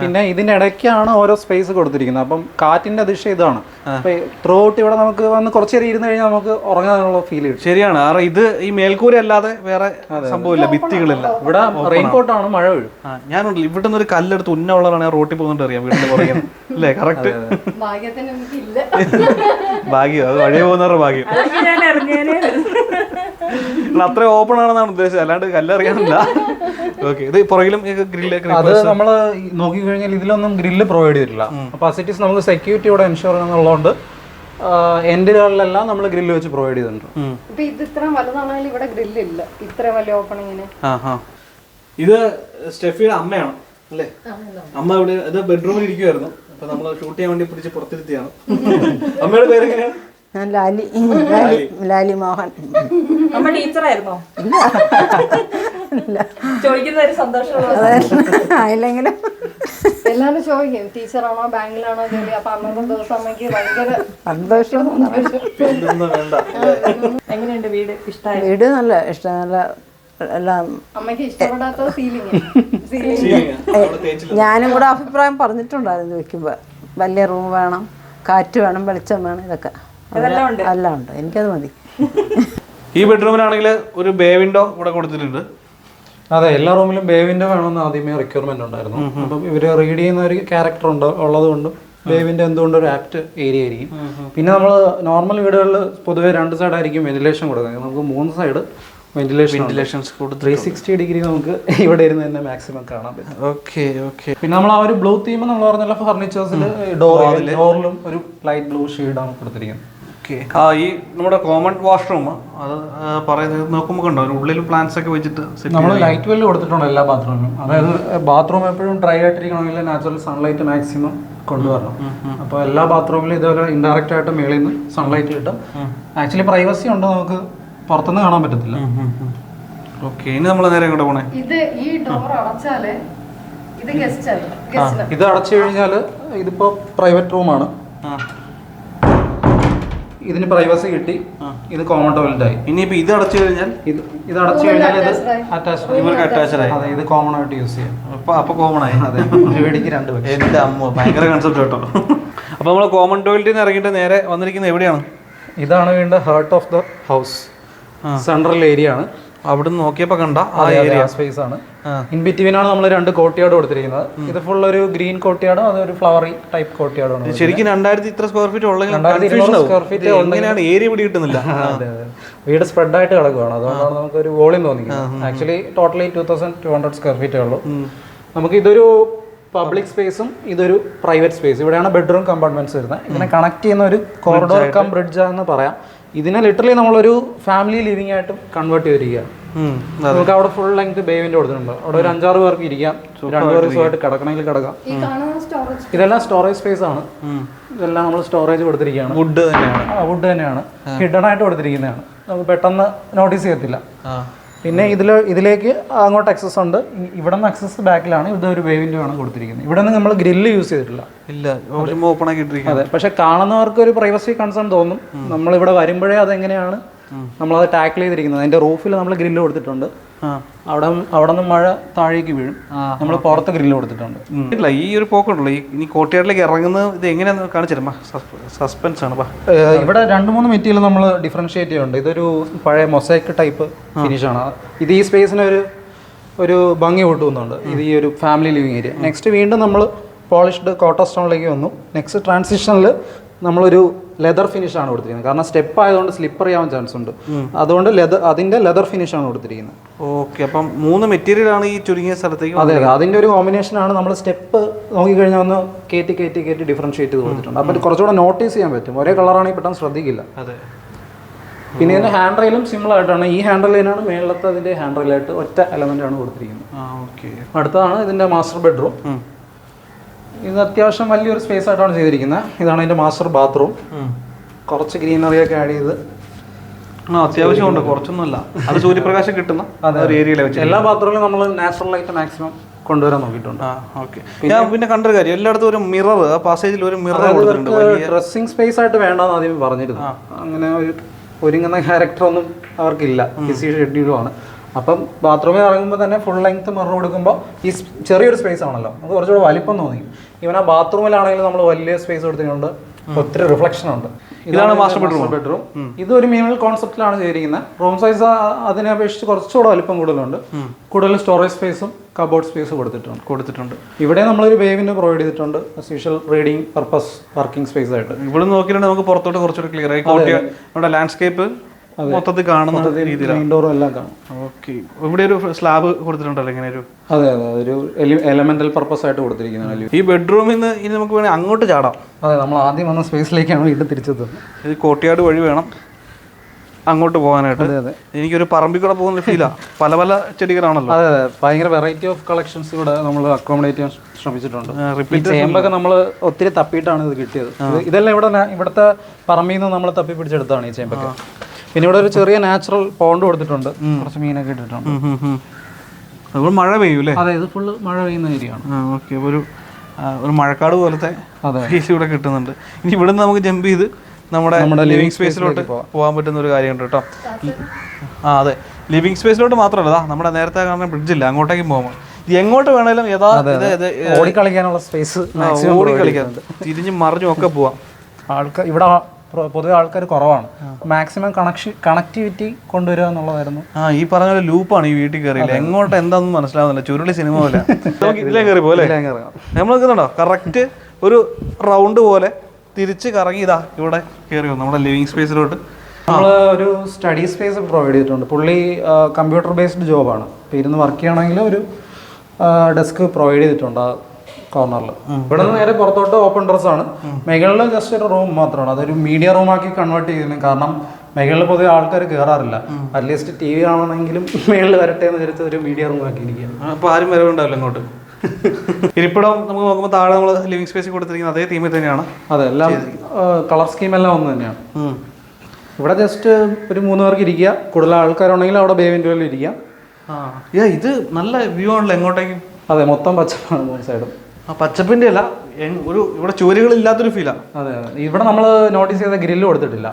പിന്നെ ഇതിന്റെ ഇടയ്ക്കാണ് ഓരോ സ്പേസ് കൊടുത്തിരിക്കുന്നത്. അപ്പം കാറ്റിന്റെ ദിശ ഇതാണ്. അപ്പൊ ത്രൂ ഔട്ട് ഇവിടെ നമുക്ക് വന്ന് കുറച്ച് നേരം ഇരുന്ന് കഴിഞ്ഞാൽ നമുക്ക് ഉറങ്ങാനുള്ള ഫീൽ കിട്ടും. ശരിയാണ്. കാരണം ഇത് ഈ മേൽക്കൂര അല്ലാതെ വേറെ സംഭവമില്ല. ഭിത്തികളില്ല. ഇവിടെ റെയിൻകോട്ടാണ് മഴ വീഴും. ഞാനുണ്ട്. ഇവിടെ നിന്ന് ഒരു കല്ലെടുത്ത് ഉന്ന ഞാൻ റോട്ടിൽ പോകുന്നുണ്ട് അറിയാം. വീടിന്റെ പുറകെ. അല്ലേ? കറക്റ്റ് ഭാഗ്യം. അത് വഴിയെ പോകുന്നവരുടെ ഭാഗ്യം. അത്ര ഓപ്പൺ ആണെന്നാണ് ഉദ്ദേശിച്ചത്. അല്ലാണ്ട് കല്ലറിയാനില്ല. ഓക്കെ ഇത് പുറകിലും ഗ്രില്ല് അത് നമ്മൾ നോക്കി കഴിഞ്ഞാൽ ഇതിലൊന്നും ഗ്രില്ല് പ്രൊവൈഡ് ചെയ്തിട്ടില്ല. അപ്പൊ അസിറ്റീസ് നമുക്ക് സെക്യൂരിറ്റി ഇവിടെ എൻഷുർ ചെയ്യുന്നുള്ളതുകൊണ്ട് എൻഡുകളിലെല്ലാം നമ്മൾ ഗ്രില്ല് വെച്ച് പ്രൊവൈഡ് ചെയ്തിട്ടുണ്ട്. ഇത് ഇത്രയും വലുതാണെങ്കിൽ ഇവിടെ ഗ്രില്ലില്ല ഇത്ര വലിയ ഓപ്പണിങ്ങിന് ഇത് സ്റ്റെഫിയുടെ അമ്മയാണ് അല്ലേ? അമ്മ ഇവിടെ ഇത് ബെഡ്റൂമിൽ ഇരിക്കുമായിരുന്നു അപ്പൊ നമ്മൾ ഷൂട്ട് ചെയ്യാൻ വേണ്ടി പിടിച്ച് പുറത്തിരുത്തിയാണ്. അമ്മയുടെ പേര് എങ്ങനെയാണ് ഞാൻ ലാലി ലാലി ലാലി മോഹൻ. അമ്മ ടീച്ചറായിരുന്നോ? ചോദിക്കുന്ന ഒരു സന്തോഷമുള്ള ആയില്ലെങ്കിലും. എല്ലാവരും ചോദിക്കും ടീച്ചറാണോ ബാങ്കിലാണോ ജോലി? അപ്പൊ അന്നത്തെ ദിവസം അമ്മയ്ക്ക് ഭയങ്കര സന്തോഷം. എങ്ങനെയുണ്ട് വീട്? ഇഷ്ടമായി വീട് നല്ല ഇഷ്ടം നല്ല എല്ലാം. അമ്മയ്ക്ക് ഇഷ്ടപ്പെടാത്ത ഫീലിംഗ് ഫീലിംഗ് ശരിയാ. അവിടെ ഞാനും കൂടെ അഭിപ്രായം പറഞ്ഞിട്ടുണ്ടായിരുന്നു വെക്കുമ്പോൾ വലിയ റൂം വേണം കാറ്റ് വേണം വെളിച്ചം വേണം ഇതൊക്കെ. എല്ലാം ഉണ്ട്. എനിക്കത് മതി. ഈ ബെഡ്റൂമിലാണെങ്കിൽ ഒരു ബേ വിൻഡോ ഇവിടെ കൊടുത്തിട്ടുണ്ട്. അതെ എല്ലാ റൂമിലും ബേ ബേവിന്റെ വേണമെന്ന് ആദ്യമേ റിക്വയർമെന്റ് ഉണ്ടായിരുന്നു. അപ്പം ഇവർ റീഡ് ചെയ്യുന്ന ഒരു ക്യാരക്ടർ ഉണ്ട് ഉള്ളത് കൊണ്ടും ബേവിന്റെ എന്തുകൊണ്ട് ഒരു ആപ്റ്റ് ഏരിയ ആയിരിക്കും. പിന്നെ നമ്മൾ നോർമൽ വീടുകളിൽ പൊതുവേ രണ്ട് സൈഡ് ആയിരിക്കും വെന്റിലേഷൻ കൊടുക്കുന്നത്. നമുക്ക് മൂന്ന് സൈഡ് വെന്റിലേഷൻ വെന്റിലേഷൻസ് കൊടുത്ത് ത്രീ സിക്സ്റ്റി ഡിഗ്രി നമുക്ക് ഇവിടെ ഇരുന്ന് തന്നെ മാക്സിമം കാണാൻ പറ്റും. ഓക്കെ ഓക്കെ പിന്നെ നമ്മൾ ആ ഒരു ബ്ലൂ തീം നമ്മൾ പറഞ്ഞ ഫർണിച്ചേഴ്സിൽ ഡോറിൽ ഡോറിലും ഒരു ലൈറ്റ് ബ്ലൂ ഷെയ്ഡാണ് കൊടുത്തിരിക്കുന്നത്. ആ ഈ നമ്മുടെ കോമൺ വാഷ്റൂം അത് പറയുന്നത് നോക്കുമ്പോൾ കണ്ടോ ഉള്ളിൽ പ്ലാന്റ്സ് ഒക്കെ വെച്ചിട്ട് സെറ്റ് നമ്മൾ ലൈറ്റ് വെല്ല് കൊടുത്തിട്ടുണ്ട് എല്ലാ ബാത്റൂമിലും അതായത് ബാത്റൂം എപ്പോഴും ഡ്രൈ ആയിട്ടിരിക്കണമെങ്കിൽ നാച്ചുറൽ സൺലൈറ്റ് മാക്സിമം കൊണ്ടുവരണം. അപ്പോൾ എല്ലാ ബാത്റൂമിലും ഇതുപോലെ ഇൻഡയറക്റ്റ് ആയിട്ട് മേളിൽ നിന്ന് സൺലൈറ്റ് കിട്ടും. ആക്ച്വലി പ്രൈവസി ഉണ്ട് നമുക്ക് പുറത്തുനിന്ന് കാണാൻ പറ്റത്തില്ല. ഓക്കെ ഇനി നമ്മൾ നേരെ ഇങ്ങോട്ട് പോണേ? ഇത് ഈ ഡോർ അടച്ചാൽ ഇത് ഗസ്റ്റ് ആണ് ഗസ്റ്റ് ഇത് അടച്ചു കഴിഞ്ഞാൽ ഇതിപ്പോ പ്രൈവറ്റ് റൂമാണ് ആ. ഇതിന് പ്രൈവസി കിട്ടി. ഇത് കോമൺ ടോയ്ലറ്റ് ആയി. ഇനിയിപ്പോ ഇത് അടച്ചു കഴിഞ്ഞാൽ? ഇത് ഇത് അടച്ചു കഴിഞ്ഞാൽ ഇത് അറ്റാച്ച്ഡ് ഇവർക്ക് അറ്റാച്ച്ഡ് ആയി. അതെ ഇത് കോമൺ ആയിട്ട് യൂസ് ചെയ്യാം. അപ്പൊ അപ്പൊ കോമൺ ആയി. അതെ. ഒരു വെടിക്ക് രണ്ട് എന്റെ അമ്മ ഭയങ്കര കൺസെപ്റ്റ് കേട്ടോ. അപ്പൊ നമ്മൾ കോമൺ ടോയ്ലറ്റിൽ നിന്ന് ഇറങ്ങിയിട്ട് നേരെ വന്നിരിക്കുന്നത് എവിടെയാണ്? ഇതാണ് വീണ്ടും heart of the house central area ആണ്. അവിടെ നിന്ന് നോക്കിയപ്പോ കണ്ട ആ ഏരിയ സ്പേസ് ആണ്. ഇൻ ബിറ്റ്വീനാണ് നമ്മൾ രണ്ട് കോട്ടിയാട് കൊടുത്തിരിക്കുന്നത്. ഇത് ഫുൾ ഒരു ഗ്രീൻ കോട്ടിയാടോ അതോ ഒരു ഫ്ലവറി ടൈപ്പ് കോട്ടിയാടോ ശരിക്കും രണ്ടായിരത്തി ഇത്ര സ്ക്വയർ ഫീറ്റ് ഉള്ളെങ്കിൽ feet ഇത് എങ്ങനെയാണ് ഏരിയ പിടി കിട്ടുന്നില്ല. വീട് സ്പ്രെഡ് ആയിട്ട് കിടക്കുകയാണ് അതുകൊണ്ടാണ് നമുക്ക് ഒരു volume തോന്നിക്കുന്നത് actually totally two thousand two hundred square ഫീറ്റേ ഉള്ളൂ. നമുക്ക് ഇതൊരു പബ്ലിക് സ്പേസും ഇതൊരു പ്രൈവറ്റ് സ്പേസ് ഇവിടെയാണ് ബെഡ്റൂം കമ്പാർട്ട്മെന്റ്സ് വരുന്നത്. ഇങ്ങനെ കണക്ട് ചെയ്യുന്ന ഒരു കോറിഡോർ കം ബ്രിഡ്ജ് എന്ന് പറയാം. ഇതിനെ ലിറ്ററലി നമ്മളൊരു ഫാമിലി ലിവിംഗ് ആയിട്ട് കൺവേർട്ട് ചെയ്തിരിക്കുകയാണ്. നമുക്ക് അവിടെ ഫുൾ ലെങ്ത് ബേവിന്റെ കൊടുത്തിട്ടുണ്ട്. അവിടെ ഒരു അഞ്ചാറ് പേർക്ക് ഇരിക്കാം. രണ്ടുപേർക്ക് സുഖമായിട്ട് കിടക്കണമെങ്കിൽ കിടക്കാം. ഈ കാണുന്ന സ്റ്റോറേജ് ഇതെല്ലാം സ്റ്റോറേജ് സ്പേസ് ആണ്. ഇതെല്ലാം നമ്മൾ സ്റ്റോറേജ് കൊടുത്തിരിക്കുകയാണ്. വുഡ് തന്നെയാണ്. ആ വുഡ് തന്നെയാണ്. ഹിഡൻ ആയിട്ട് കൊടുത്തിരിക്കുന്നതാണ്. നമുക്ക് പെട്ടെന്ന് നോട്ടീസ് ചെയ്യത്തില്ല. ആ. പിന്നെ ഇതിൽ ഇതിലേക്ക് അങ്ങോട്ട് അക്സസ് ഉണ്ട്. ഇവിടെ നിന്ന് അക്സസ് ബാക്കിലാണ് ഇവിടെ ഒരു വേവിന്റെ ആണ് കൊടുത്തിരിക്കുന്നത്. ഇവിടെ നിന്ന് നമ്മൾ ഗ്രില്ല് യൂസ് ചെയ്തിട്ടില്ല. ഇല്ല ഓപ്പൺ ആക്കി ഇട്ടിരിക്കുക അതെ പക്ഷെ കാണുന്നവർക്ക് ഒരു പ്രൈവസി കൺസേൺ തോന്നും. നമ്മൾ നമ്മളിവിടെ വരുമ്പോഴേ അതെങ്ങനെയാണ് നമ്മളത് ടാക്കിൾ ചെയ്തിരിക്കുന്നത്. അതിന്റെ റൂഫിൽ നമ്മൾ ഗ്രില്ല് കൊടുത്തിട്ടുണ്ട്. അവിടെ അവിടെ നിന്ന് മഴ താഴേക്ക് വീഴും. നമ്മൾ പുറത്ത് ഗ്രില്ല് കൊടുത്തിട്ടുണ്ട്. ഇല്ല ഈ ഒരു പോക്കുണ്ടല്ലോ. ഈ ഇനി കോട്ടയാട്ടിലേക്ക് ഇറങ്ങുന്നത് ഇത് എങ്ങനെയാന്ന് കാണിച്ചിരുമ്പ സസ്പെൻസ് ആണ് ബാ. ഇവിടെ രണ്ട് മൂന്ന് മെറ്റീരിയൽ നമ്മൾ ഡിഫറൻഷിയേറ്റ് ചെയ്യുന്നുണ്ട്. ഇതൊരു പഴയ മൊസൈക്ക് ടൈപ്പ് ഫിനിഷാണ് ഇത് ഈ സ്പേസിന് ഒരു ഒരു ഭംഗി കൂട്ടുന്നുണ്ട്. ഇത് ഈ ഒരു ഫാമിലി ലിവിങ് ഏരിയ നെക്സ്റ്റ് വീണ്ടും നമ്മൾ പോളിഷ്ഡ് കോട്ടോ സ്റ്റോണിലേക്ക് വന്നു. നെക്സ്റ്റ് ട്രാൻസിഷനിൽ നമ്മളൊരു ലെതർ ഫിനിഷ് ആണ് കൊടുത്തിരിക്കുന്നത്. കാരണം സ്റ്റെപ്പ് ആയതുകൊണ്ട് സ്ലിപ്പർ ചെയ്യാൻ ചാൻസ് ഉണ്ട്. അതുകൊണ്ട് ലെതർ അതിന്റെ ലെതർ ഫിനിഷ് ആണ് കൊടുത്തിരിക്കുന്നത്. ഓക്കെ അപ്പം മൂന്ന് മെറ്റീരിയൽ ആണ് ഈ ചുരുങ്ങിയ സ്ഥലത്തേക്ക് അതെ അതെ. അതിന്റെ ഒരു കോമ്പിനേഷൻ ആണ് നമ്മൾ സ്റ്റെപ്പ് നോക്കിക്കഴിഞ്ഞാൽ ഒന്ന് കയറ്റി കയറ്റി കയറ്റി ഡിഫറൻഷിയേറ്റ് ചെയ്ത് കൊടുത്തിട്ടുണ്ട്. അപ്പോൾ കുറച്ചുകൂടെ നോട്ടീസ് ചെയ്യാൻ പറ്റും. ഒരേ കളറാണെങ്കിൽ പെട്ടെന്ന് ശ്രദ്ധിക്കില്ല. അതെ. പിന്നെ ഇതിന്റെ ഹാൻഡ് റെയിലും സിമ്പിൾ ആയിട്ടാണ്. ഈ ഹാൻഡ് റെയിലാണ് മേളത്തെ അതിന്റെ ഹാൻഡ് റെയിലായിട്ട് ഒറ്റ എലമെന്റ് ആണ് കൊടുത്തിരിക്കുന്നത്. അടുത്തതാണ് ഇതിന്റെ മാസ്റ്റർ ബെഡ്റൂം ഇത് അത്യാവശ്യം വലിയൊരു സ്പേസ് ആയിട്ടാണ് ചെയ്തിരിക്കുന്നത് ഇതാണ് അതിന്റെ മാസ്റ്റർ ബാത്റൂം കുറച്ച് ഗ്രീനറി ഒക്കെ ആഡ് ചെയ്ത് ആ അത്യാവശ്യമുണ്ട് കുറച്ചൊന്നുമല്ല. അത് സൂര്യപ്രകാശം കിട്ടുന്ന ഒരു ഏരിയയിലെ വെച്ച് എല്ലാ ബാത്റൂമിലും നമ്മൾ നാച്ചുറൽ ലൈറ്റ് മാക്സിമം കൊണ്ടുവരാൻ നോക്കിയിട്ടുണ്ട്. ആ ഓക്കെ ഞാൻ പിന്നെ കണ്ടൊരു കാര്യം. എല്ലായിടത്തും ഒരു മിറർ ആ പാസേജിൽ ഒരു മിറർ കൊടുത്തിട്ടുണ്ട്. ഡ്രസ്സിംഗ് സ്പേസ് ആയിട്ട് വേണ്ടെന്ന് ആദ്യം പറഞ്ഞിരുന്നു. അങ്ങനെ ഒരു ഒരുങ്ങുന്ന ക്യാരക്ടർ ഒന്നും അവർക്കില്ല. ബിസി ഷെഡ്യൂളുമാണ് അപ്പം ബാത്റൂമിൽ ഇറങ്ങുമ്പോൾ തന്നെ ഫുൾ ലെങ്ത് മിറർ കൊടുക്കുമ്പോൾ ഈ ചെറിയൊരു സ്പേസ് ആണല്ലോ. നമുക്ക് കുറച്ചുകൂടെ വലിപ്പം തോന്നി. ഇവൻ ആ ബാത്റൂമിലാണെങ്കിലും നമ്മൾ വലിയ സ്പേസ് കൊടുത്തിട്ടുണ്ട്. ഒത്തിരി റിഫ്ലക്ഷൻ ഉണ്ട്. ഇതാണ് മാസ്റ്റർ ബെഡ്റൂം ബെഡ്റൂം ഇത് ഒരു മിനിമൽ കോൺസെപ്റ്റിലാണ് ചെയ്തിരിക്കുന്നത്. റൂം സൈസ് അതിനെ അപേക്ഷിച്ച് കുറച്ചുകൂടെ വലിപ്പം കൂടുതലുണ്ട്. കൂടുതൽ സ്റ്റോറേജ് സ്പേസും കബോർഡ് സ്പേസ് കൊടുത്തിട്ടുണ്ട്. കൊടുത്തിട്ടുണ്ട്. ഇവിടെ നമ്മളൊരു വേവിന് പ്രൊവൈഡ് ചെയ്തിട്ടുണ്ട്. Special reading purpose working space ആയിട്ട്. ഇവിടെ നോക്കിയിട്ടുണ്ടെങ്കിൽ നമുക്ക് പുറത്തോട്ട് കുറച്ചുകൂടി ക്ലിയർ ആയി. നമ്മുടെ ലാൻഡ്സ്കേപ്പ് മൊത്തത്തിൽ കാണുന്ന രീതിയിലാണ് ഇൻഡോറും എല്ലാം കാണും. ഓക്കെ. ഇവിടെ ഒരു സ്ലാബ് കൊടുത്തിട്ടുണ്ടല്ലോ ഇങ്ങനെ ഒരു അതെ അതെ ഒരു എലമെന്റൽ പർപ്പസ് ആയിട്ട് കൊടുത്തിരിക്കുന്നതാണ് ഈ ബെഡ്റൂമിൽ നിന്ന് ഇനി നമുക്ക് വേണമെങ്കിൽ അങ്ങോട്ട് ചാടാം. അതെ നമ്മൾ ആദ്യം വന്ന സ്പേസിലേക്കാണ് വീണ്ടും തിരിച്ചത്. ഇത് കോട്ടിയാട് വഴി വേണം അങ്ങോട്ട് പോകാനായിട്ട്. അതെ അതെ. എനിക്കൊരു പറമ്പിൽ കൂടെ പോകുന്ന ഫീലാ പല പല ചെടികളാണല്ലോ. അതെ അതെ. ഭയങ്കര വെറൈറ്റി ഓഫ് കളക്ഷൻസ് ഇവിടെ നമ്മൾ അക്കോമഡേറ്റ് ചെയ്യാൻ ശ്രമിച്ചിട്ടുണ്ട്. ചേമ്പൊക്കെ നമ്മൾ ഒത്തിരി തപ്പിയിട്ടാണ് ഇത് കിട്ടിയത്. ഇതെല്ലാം ഇവിടെ ഇവിടുത്തെ പറമ്പിൽ നിന്ന് നമ്മൾ തപ്പി പിടിച്ചെടുത്താണ് ഈ ചേമ്പൊക്കെ. പിന്നെ ഇവിടെ ഒരു ചെറിയ നാച്ചുറൽ പോണ്ട് കൊടുത്തിട്ടുണ്ട്. കുറച്ച് മീനൊക്കെ ഇട്ടിട്ടുണ്ട്. മഴ പെയ്യൂലേ അതെ ഇത് ഫുള്ള് മഴ പെയ്യുന്ന ഏരിയയാണ്. ഓക്കെ ഒരു ഒരു മഴക്കാട് പോലത്തെ അതെ. ഫീൽ ഇവിടെ കിട്ടുന്നുണ്ട്. ഇനി ഇവിടെ നിന്ന് നമുക്ക് ജമ്പ് ചെയ്ത് നമ്മുടെ നമ്മുടെ ലിവിങ് സ്പേസിലോട്ട് പോകാൻ പറ്റുന്ന ഒരു കാര്യമുണ്ട് കേട്ടോ. ആ അതെ. ലിവിങ് സ്പേസിലോട്ട് മാത്രമല്ല നമ്മുടെ നേരത്തെ കാരണം ബ്രിഡ്ജ് ഇല്ല? അങ്ങോട്ടേക്കും പോകുമ്പോൾ എങ്ങോട്ട് വേണേലും യഥാ ഓടിക്കളിക്കാനുള്ള സ്പേസ് ഓടിക്കളിക്കാനുണ്ട് ഓടി കളിക്കാം തിരിഞ്ഞും മറിഞ്ഞും ഒക്കെ പോവാം. ആൾക്കാർ ഇവിടെ പൊതുവെ ആൾക്കാർ കുറവാണ്. മാക്സിമം കണക്ഷൻ കണക്ടിവിറ്റി കൊണ്ടുവരിക എന്നുള്ളതായിരുന്നു. ആ ഈ പറഞ്ഞ പോലെ ലൂപ്പാണ് ഈ വീട്ടിൽ കയറിയില്ല? എങ്ങോട്ട് എന്താണെന്ന് മനസ്സിലാവുന്നില്ല. ചുരുളി സിനിമ പോലെ. ഇതിലേ കയറി പോലെ. നമ്മൾ നിൽക്കുന്നുണ്ടോ? കറക്റ്റ് ഒരു റൗണ്ട് പോലെ തിരിച്ച് കറങ്ങി ഇതാ ഇവിടെ കയറി വന്നു. നമ്മുടെ ലിവിങ് സ്പേസിലോട്ട് നമ്മൾ ഒരു സ്റ്റഡി സ്പേസ് പ്രൊവൈഡ് ചെയ്തിട്ടുണ്ട്. പുള്ളി കമ്പ്യൂട്ടർ ബേസ്ഡ് ജോബാണ് ഇപ്പം ഇരുന്ന് വർക്ക് ചെയ്യണമെങ്കിൽ ഒരു ഡെസ്ക് പ്രൊവൈഡ് ചെയ്തിട്ടുണ്ട്. ആ കോർണറിൽ ഇവിടെ നിന്ന് നേരെ പുറത്തോട്ട് ഓപ്പൺ ഡ്രസ് ആണ്. മുകളിൽ ജസ്റ്റ് ഒരു റൂം മാത്രമാണ്. അതൊരു മീഡിയ റൂം ആക്കി കൺവേർട്ട് ചെയ്തിരുന്നു. കാരണം മേഖലയിൽ പൊതുവെ ആൾക്കാർ കയറാറില്ല അറ്റ്ലീസ്റ്റ് ടി വി കാണണമെങ്കിലും മേളിൽ വരട്ടെ എന്ന് വിചാരിച്ച ഒരു മീഡിയ റൂം ആക്കി ആക്കിയിരിക്കുകയാണ് അപ്പോൾ ആരും വരവുണ്ടാവില്ല ഇങ്ങോട്ട്. ഇരിപ്പിടം നമുക്ക് നോക്കുമ്പോൾ താഴെ നമ്മൾ ലിവിംഗ് സ്പേസ് കൊടുത്തിരിക്കുന്ന അതേ തീമിൽ തന്നെയാണ് അതെ എല്ലാം കളർ സ്കീം എല്ലാം ഒന്ന് തന്നെയാണ്. ഇവിടെ ജസ്റ്റ് ഒരു മൂന്ന് പേർക്ക് ഇരിക്കുക. കൂടുതൽ ആൾക്കാരുണ്ടെങ്കിൽ അവിടെ ബേവിന്റെ ഇരിക്കുക. ഇത് നല്ല വ്യൂ ആണല്ലോ എങ്ങോട്ടേക്കും. അതെ മൊത്തം പച്ചപ്പാണ് മൂന്ന് സൈഡും ആ പച്ചപ്പിന്റെ അല്ല ഒരു ഇവിടെ ചുവരുകളില്ലാത്തൊരു ഫീലാണ് അതെ അതെ. ഇവിടെ നമ്മൾ നോട്ടീസ് ചെയ്ത ഗ്രില്ല് കൊടുത്തിട്ടില്ല.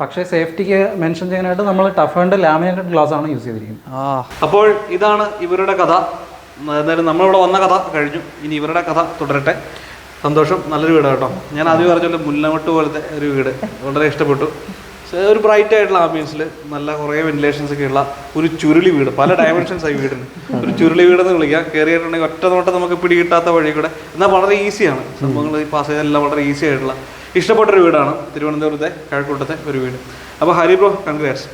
പക്ഷേ സേഫ്റ്റിക്ക് മെൻഷൻ ചെയ്യാനായിട്ട് നമ്മൾ ടഫ് ആൻഡ് ലാമിനേറ്റഡ് ഗ്ലാസ് ആണ് യൂസ് ചെയ്തിരിക്കുന്നത്. ആ അപ്പോൾ ഇതാണ് ഇവരുടെ കഥ. എന്തായാലും നമ്മളിവിടെ വന്ന കഥ കഴിഞ്ഞു. ഇനി ഇവരുടെ കഥ തുടരട്ടെ. സന്തോഷം. നല്ലൊരു വീട് കേട്ടോ. ഞാൻ ആദ്യം പറഞ്ഞ പോലെ മുല്ലമട്ട് പോലത്തെ ഒരു വീട്. വളരെ ഇഷ്ടപ്പെട്ടു. ഒരു ബ്രൈറ്റ് ആയിട്ടുള്ള ആംബിയൻസിൽ നല്ല കുറേ വെന്റിലേഷൻസ് ഒക്കെ ഉള്ള ഒരു ചുരുളി വീട്. പല ഡയമെൻഷൻസ് ആയി വീടിന്. ഒരു ചുരുളി വീട് എന്ന് വിളിക്കാം. കയറിയിട്ടുണ്ടെങ്കിൽ ഒറ്റ നോട്ടം നമുക്ക് പിടികിട്ടാത്ത വഴി കൂടെ. എന്നാൽ വളരെ ഈസിയാണ് സംഭവങ്ങൾ ഈ പാസേജ് വളരെ ഈസി ആയിട്ടുള്ള ഇഷ്ടപ്പെട്ടൊരു വീടാണ്. തിരുവനന്തപുരത്തെ കഴക്കൂട്ടത്തെ ഒരു വീട്. അപ്പോൾ ഹരി ബ്രോ കൺഗ്രാറ്റ്സ്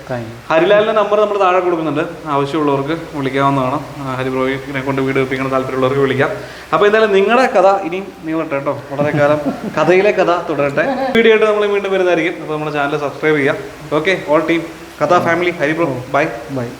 ഹരിലാലിന്റെ നമ്പർ നമ്മൾ താഴെ കൊടുക്കുന്നുണ്ട്. ആവശ്യമുള്ളവർക്ക് വിളിക്കാവുന്നതാണ്. ഹരി ഹരി ബ്രോയിനെ കൊണ്ട് വീട് വെപ്പിക്കണം താല്പര്യമുള്ളവർക്ക് വിളിക്കാം. അപ്പോൾ എന്തായാലും നിങ്ങളുടെ കഥ ഇനിയും നീളട്ടെ കേട്ടോ. വളരെ കാലം കഥയിലെ കഥ തുടരട്ടെ. വീഡിയോ ആയിട്ട് നമ്മൾ വീണ്ടും വരുന്നതായിരിക്കും. അപ്പോൾ നമ്മുടെ ചാനൽ സബ്സ്ക്രൈബ് ചെയ്യാം okay all team Katha family Hari bro bye bye